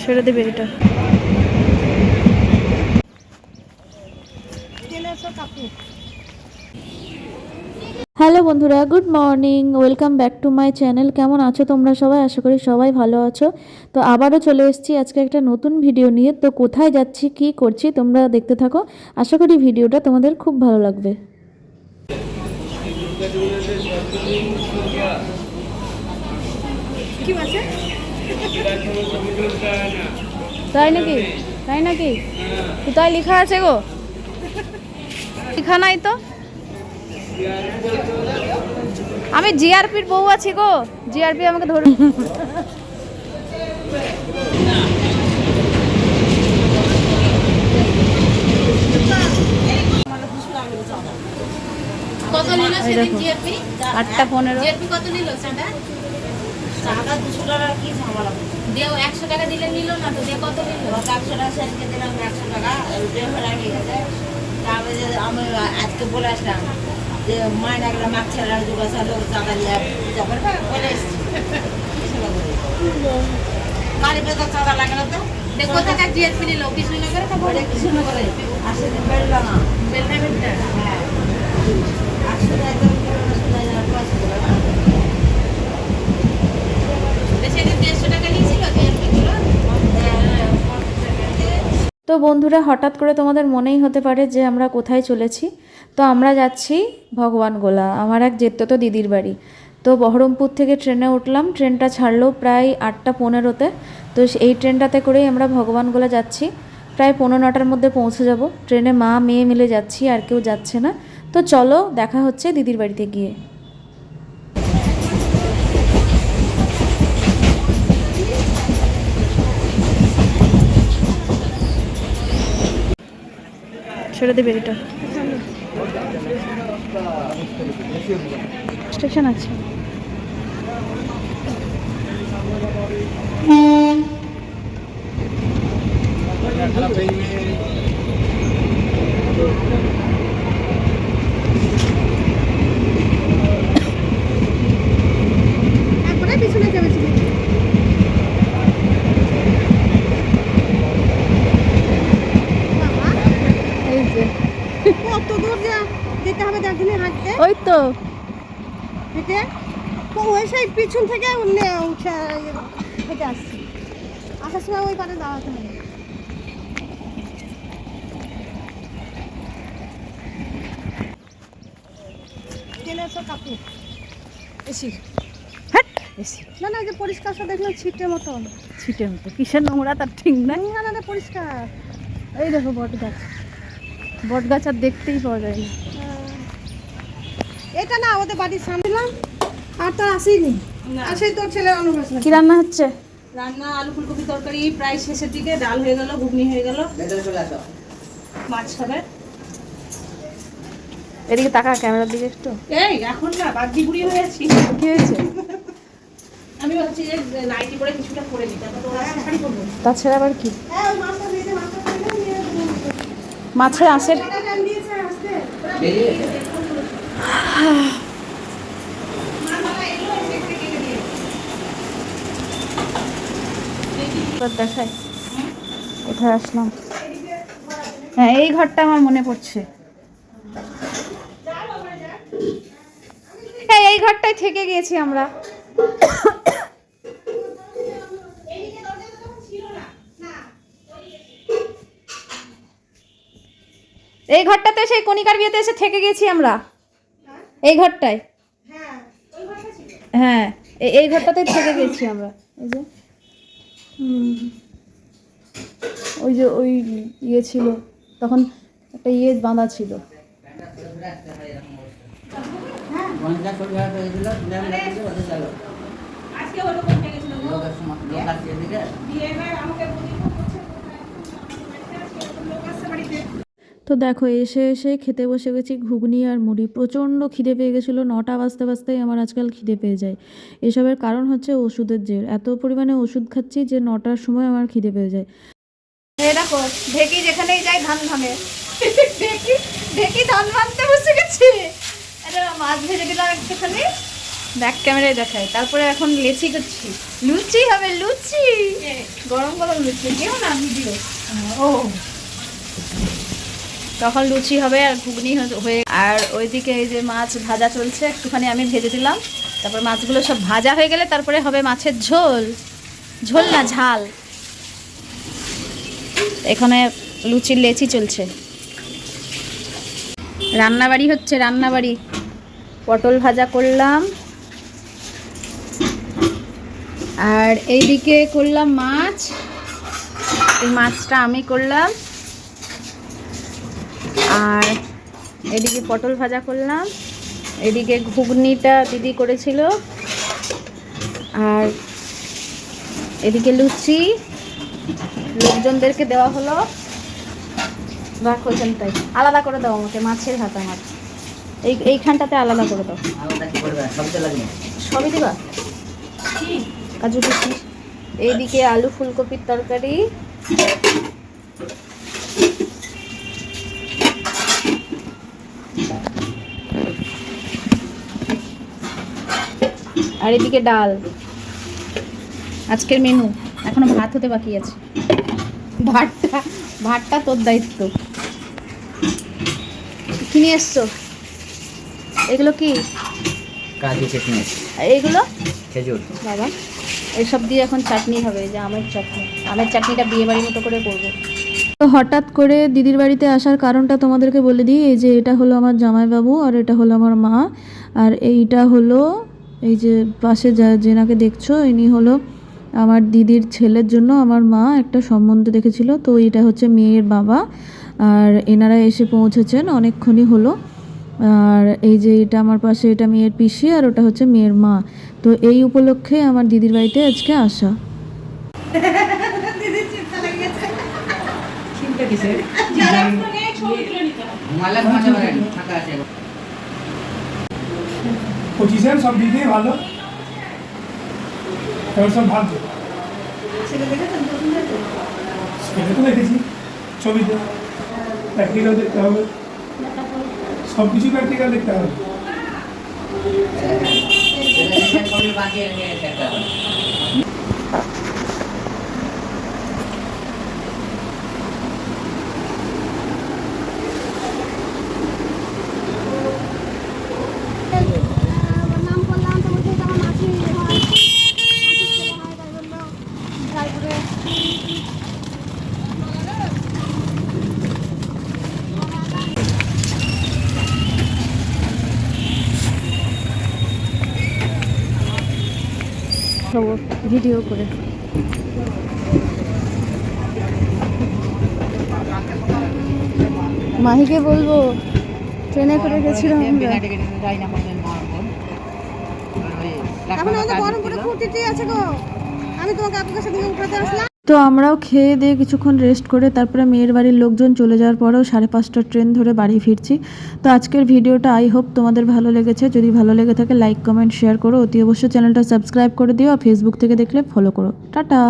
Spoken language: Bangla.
ছেড়ে দেবে এটা। হ্যালো বন্ধুরা good morning welcome back to my channel. কেমন আছো তোমরা সবাই? আশা করি সবাই ভালো আছো। তো আবারও চলে এসেছি আজকে একটা নতুন ভিডিও নিয়ে। তো কোথায় যাচ্ছি কি করছি তোমরা দেখতে থাকো। আশা করি ভিডিওটা তোমাদের খুব ভালো লাগবে। তাই নাকি? তাই নাকি? কোথায় লেখা আছে গো? লেখা নাই তো? আমি জিআরপির বউ আছি গো। জিআরপি আমাকে ধরে কত নিল সেদিন দেখো। জিএপি আটটা পনেরো। কত নিল চাঁদা দুশো টাকা কি ঝামেলা? দেও একশো টাকা দিলে নিল না তো দিয়ে কত নিল? একশো টাকা সেদিনকে দিলাম একশো টাকা ড্রাইভার আগে গেছে তারপরে যে আমি আজকে বলে আসলাম যে মাইনা গেলে মাছ ছেড়ে দুটো লোক চাঁদা নিয়ে পূজা করবে বলে এসছি। চাঁদা লাগে না তো? কোথাকার জিএপি নিল? কৃষ্ণনগর না বলে কিছু না করে আর সেদিন বেরোলো না। বেলডামেন্টটা হ্যাঁ। টাকা একদম শোনা যায় পয়সা দিলো না সেদিন দেড়শো টাকা নিয়েছিল জিএপি গুলো তো বন্ধুরা, হঠাৎ করে তোমাদের মনেই হতে পারে যে আমরা কোথায় চলেছি। তো আমরা যাচ্ছি ভগবান গোলা, আমার এক তো দিদির বাড়ি। তো বহরমপুর থেকে ট্রেনে উঠলাম, ট্রেনটা ছাড়লো প্রায় আটটা পনেরোতে। তো এই ট্রেনটাতে করেই আমরা ভগবান গোলা যাচ্ছি। প্রায় পনেরো নটার মধ্যে পৌঁছে যাব। ট্রেনে মা, মেয়ে মিলে যাচ্ছি, আর কেউ যাচ্ছে না। তো চলো, দেখা হচ্ছে দিদির বাড়িতে গিয়ে। ছেড়ে দেবে এটা। স্টেশন আছে এই যে কত দূর যা যেতে হবে দার্জিলিং হাঁটতে ওই তো? ওই সেই পিছন থেকে উঠে হেঁটে আসছি। আসার সময় ওই পারে দাঁড়াতে হবে। কাপড়। এসি। হ্যাট এসি। না না যে পরিষ্কার সব দেখলাম ছিটের মতন ছিটের মতো। কিসের নোংরা তার ঠিক নাই। না না না পরিষ্কার। এই দেখো বট গাছ বট গাছ আর দেখতেই পাওয়া যায় না। হ্যাঁ। এটা না আমাদের বাড়ির সামনে দিলাম আর তো আসেনি আর সেই তোর ছেলের অনুবাসন কি রান্না হচ্ছে? রান্না আলু ফুলকপি তরকারি প্রায় শেষের দিকে ডাল হয়ে গেল ঘুগনি হয়ে গেল। মাছ খাবে। এদিকে তাকা ক্যামেরার দিকে একটু। এই এখন না বাদ্যি বুড়ি হয়ে আছি। কি হয়েছে? আমি ভাবছি যে নাইটি পরে কিছুটা পরে নিতে তারপর ওরা শাড়ি পরবো। তাছাড়া আবার কি? হ্যাঁ মাছের আঁশের কোথায় আসলাম? হ্যাঁ এই ঘরটা আমার মনে পড়ছে। হ্যাঁ এই ঘরটায় থেকে গিয়েছি আমরা। এই ঘরটাতে সেই কণিকার বিয়েতে এসে থেকে গেছি আমরা। এই ঘরটায়? হ্যাঁ এ- এই ঘরটাতেই থেকে গেছি আমরা। এই যে ওই যে ওই ইয়ে ছিল তখন একটা ইয়ে বাঁধা ছিল। আজকে হলো কোথায় গেছিল দিয়ে এবার আমাকে বলি তো দেখো এসে এসে খেতে বসে গেছি ঘুগনি আর মুড়ি। প্রচণ্ড খিদে পেয়ে গেছিল নটা বাজতে বাজতেই আমার আজকাল খিদে পেয়ে যায়। এসবের কারণ হচ্ছে ওষুধের জের। এত পরিমাণে ওষুধ খাচ্ছি যে নটার সময় আমার খিদে পেয়ে যায়। দেখো ঢেকি যেখানেই যাই ধান ভাঙে। ঢেকি ঢেকি ধান ভাঙতে বসে গেছি। মাছ ভেজে দিলাম একটুখানি। ব্যাক ক্যামেরায় দেখায়। তারপরে এখন লেচি করছি লুচি হবে লুচি। গরম গরম লুচি। কেউ না ভিডিও ও। তখন লুচি হবে আর ঘুগনি হয়ে- আর ওইদিকে এই যে মাছ ভাজা চলছে, একটুখানি আমি ভেজে দিলাম। তারপর মাছগুলো সব ভাজা হয়ে গেলে তারপরে হবে মাছের ঝোল। ঝোল না, ঝাল। এখানে লুচির লেচি চলছে। রান্নাবাড়ি হচ্ছে, রান্নাবাড়ি। পটল ভাজা করলাম। আর এইদিকে করলাম মাছ। এই মাছটা আমি করলাম। আর এদিকে পটল ভাজা করলাম। এদিকে ঘুগনিটা দিদি করেছিল। আর এদিকে লুচি। লোকজনদেরকে দেওয়া হলো। রাখো তাই। আলাদা করে দাও আমাকে মাছের হাতা মাছ। এই এইখানটাতে আলাদা করে দাও। সবই দিবা? কাজু কিশমিশ এইদিকে আলু ফুলকপির তরকারি। আর এদিকে ডাল। আজকের মেনু এখনও ভাত হতে বাকি আছে। ভাতটা ভাতটা তোর দায়িত্ব। কিনে এসছো? এগুলো কি? কাজু আর এগুলো? খেজুর। বাবা এসব দিয়ে এখন চাটনি হবে যে আমের চাটনি। আমের চাটনিটা বিয়ে বাড়ির মতো করে করব। তো হঠাৎ করে দিদির বাড়িতে আসার কারণটা তোমাদেরকে বলে দিই, এই যে এটা হলো আমার জামাইবাবু আর এটা হলো আমার মা। আর এইটা হলো, এই যে পাশে যা যেনাকে দেখছ, ইনি হলো আমার দিদির ছেলের জন্য আমার মা একটা সম্বন্ধ দেখেছিল। তো এটা হচ্ছে মেয়ের বাবা। আর এনারা এসে পৌঁছেছেন, অনেকক্ষণই হলো। আর এই যে এটা আমার পাশে, এটা মেয়ের পিসি আর ওটা হচ্ছে মেয়ের মা। তো এই উপলক্ষে আমার দিদির বাড়িতে আজকে আসা। ফাঁকা আছে। পজিশন সব ভালো। সেটা তো দেখেছি। ছবিতে প্র্যাকটিক্যাল দেখতে হবে। সব কিছু প্র্যাকটিক্যাল দেখতে হবে। বাকি রেখে একটা নাম করলাম তো বলছে আমার মাসি হয় মাসির ছেলে হয় তাই বলল তারপরে খবর ভিডিও করে। মাহিকে বলব ট্রেনে করে গেছিলাম আমরা। এখন আমাদের খুঁটিটি আছে গো। আমি তোমাকে আপনার সাথে আসলাম। তো আমরাও খেয়ে দিয়ে কিছুক্ষণ রেস্ট করে তারপরে মেয়ের বাড়ির লোকজন চলে যাওয়ার পরেও সাড়ে পাঁচটার ট্রেন ধরে বাড়ি ফিরছি। তো আজকের ভিডিওটা আই হোপ তোমাদের ভালো লেগেছে। যদি ভালো লেগে থাকে লাইক কমেন্ট শেয়ার করো। অতি অবশ্যই চ্যানেলটা সাবস্ক্রাইব করে দিও। আর ফেসবুক থেকে দেখলে ফলো করো। টাটা!